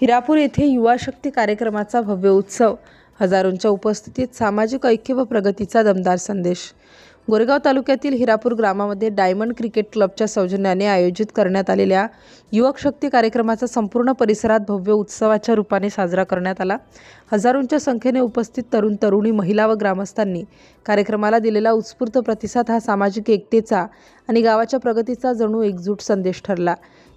हिरापूर येथे युवा शक्ती कार्यक्रमाचा भव्य उत्सव हजारोंच्या उपस्थितीत सामाजिक ऐक्य व प्रगतीचा दमदार संदेश. गोरेगाव तालुक्यातील हिरापूर ग्रामामध्ये डायमंड क्रिकेट क्लबच्या सौजन्याने आयोजित करण्यात आलेल्या युवक शक्ती कार्यक्रमाचा संपूर्ण परिसरात भव्य उत्सवाच्या रूपाने साजरा करण्यात आला. हजारोंच्या संख्येने उपस्थित तरुण तरुणी महिला व ग्रामस्थांनी कार्यक्रमाला दिलेला उत्स्फूर्त प्रतिसाद हा सामाजिक एकतेचा आणि गावाच्या प्रगतीचा जणू एकजूट संदेश ठरला.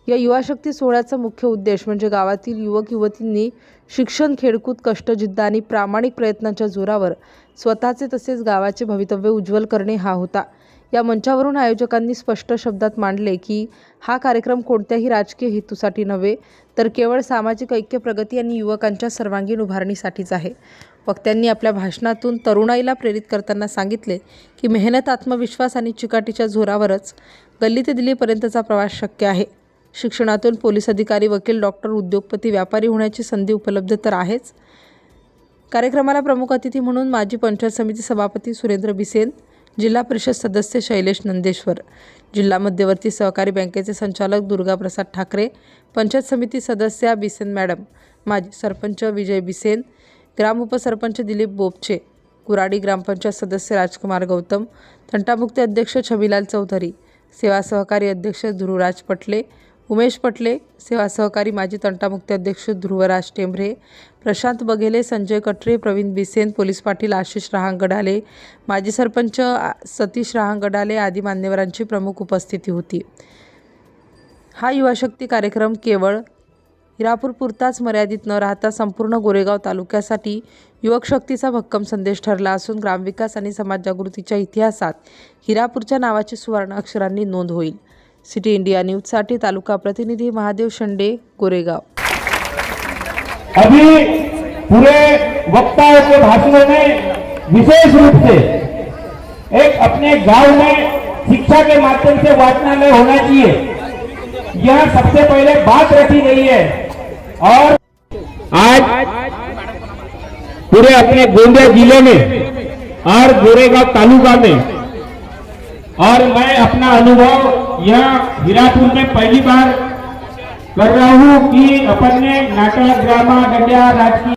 या युवा शक्ती सोहळ्याचा मुख्य उद्देश म्हणजे गावातील युवक युवतींनी शिक्षण खेळकूद कष्टजिद्द आणि प्रामाणिक प्रयत्नांच्या जोरावर स्वतःचे तसेच गावाचे भवितव्य उज्ज्वल करणे हा होता. या मंचावरून आयोजकांनी स्पष्ट शब्दात मांडले की हा कार्यक्रम कोणत्याही राजकीय हेतूसाठी नव्हे तर केवळ सामाजिक ऐक्य प्रगती आणि युवकांच्या सर्वांगीण उभारणीसाठीच आहे. वक्त्यांनी आपल्या भाषणातून तरुणाईला प्रेरित करताना सांगितले की मेहनत आत्मविश्वास आणि चिकाटीच्या जोरावरच गल्ली ते दिल्लीपर्यंतचा प्रवास शक्य आहे. शिक्षणातून पोलीस अधिकारी वकील डॉक्टर उद्योगपती व्यापारी होण्याची संधी उपलब्ध तर आहेच. कार्यक्रमाला प्रमुख अतिथी म्हणून माजी पंचायत समिती सभापती सुरेंद्र बिसेन जिल्हा परिषद सदस्य शैलेश नंदेश्वर जिल्हा मध्यवर्ती सहकारी बँकेचे संचालक दुर्गाप्रसाद ठाकरे पंचायत समिती सदस्या बिसेन मॅडम माजी सरपंच विजय बिसेन ग्राम उपसरपंच दिलीप बोपचे कुराडी ग्रामपंचायत सदस्य राजकुमार गौतम तंटामुक्ती अध्यक्ष छबीलाल चौधरी सेवा सहकारी अध्यक्ष ध्रुवराज पटले उमेश पटले सेवा सहकारी माजी तंटामुक्ती अध्यक्ष ध्रुवराज टेंभरे प्रशांत बघेले संजय कटरे प्रवीण बिसेन पोलीस पाटील आशिष रहांगडाले माजी सरपंच सतीश रहांगडाले आदी मान्यवरांची प्रमुख उपस्थिती होती. हा युवाशक्ती कार्यक्रम केवळ हिरापूर पुरताच मर्यादित न राहता संपूर्ण गोरेगाव तालुक्यासाठी युवक शक्तीचा भक्कम संदेश ठरला असून ग्रामविकास आणि समाज जागृतीच्या इतिहासात हिरापूरच्या नावाची सुवर्ण अक्षरांनी नोंद होईल. सिटी इंडिया न्यूजसाठी तालुका प्रतिनिधी महादेव शंडे, गोरेगाव। अभी पूरे वक्ताओं के भाषणों में विशेष रूप से एक अपने गाँव में शिक्षा के माध्यम से वाचनालय होना चाहिए। यह सबसे पहले बात रखी गई है और आज पूरे अपने गोंदिया ज़िले में और गोरेगांव तालुका में और मैं अपना अनुभव यह हीरापुर में पहली बार कर रहा हूँ कि अपन ने नाटक ड्रामा गड्ढा राजकीय